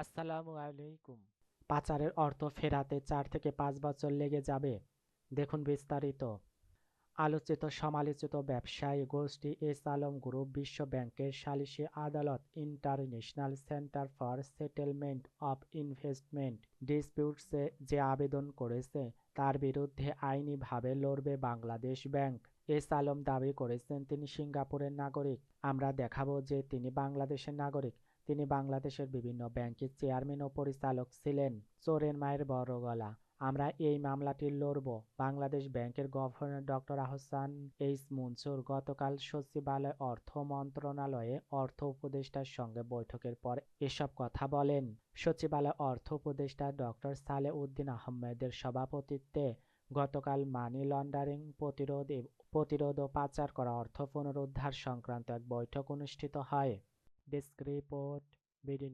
আসসালামু আলাইকুম। পাচারের অর্থ ফেরাতে চার থেকে পাঁচ বছর লেগে যাবে। দেখুন বিস্তারিত। আলোচিত সমালোচিত ব্যবসায়ী গোষ্ঠী এস আলম গ্রুপ বিশ্ব ব্যাংকের সালিসি আদালত international centre for settlement of investment ডিসপিউটসে যে আবেদন করেছে, তার বিরুদ্ধে আইনিভাবে লড়বে বাংলাদেশ ব্যাংক। এস আলম দাবি করেছেন, তিনি সিঙ্গাপুরের নাগরিক। আমরা দেখাবো যে তিনি বাংলাদেশের নাগরিক। তিনি বাংলাদেশের বিভিন্ন ব্যাংকের চেয়ারম্যান ও পরিচালক ছিলেন। চোরের মায়ের বড় গলা। আমরা এই মামলাটি লড়ব। বাংলাদেশ ব্যাংকের governor doctor Ahsan H Mansur গতকাল সচিবালয় অর্থ মন্ত্রণালয়ে অর্থ উপদেষ্টার সঙ্গে বৈঠকের পর এসব কথা বলেন। সচিবালয় অর্থ উপদেষ্টা ডক্টর সালে উদ্দিন আহমেদের সভাপতিত্বে গতকাল মানি লন্ডারিং প্রতিরোধ প্রতিরোধ ও পাচার করা অর্থ পুনরুদ্ধার সংক্রান্ত এক বৈঠক অনুষ্ঠিত হয়। Desk report, BD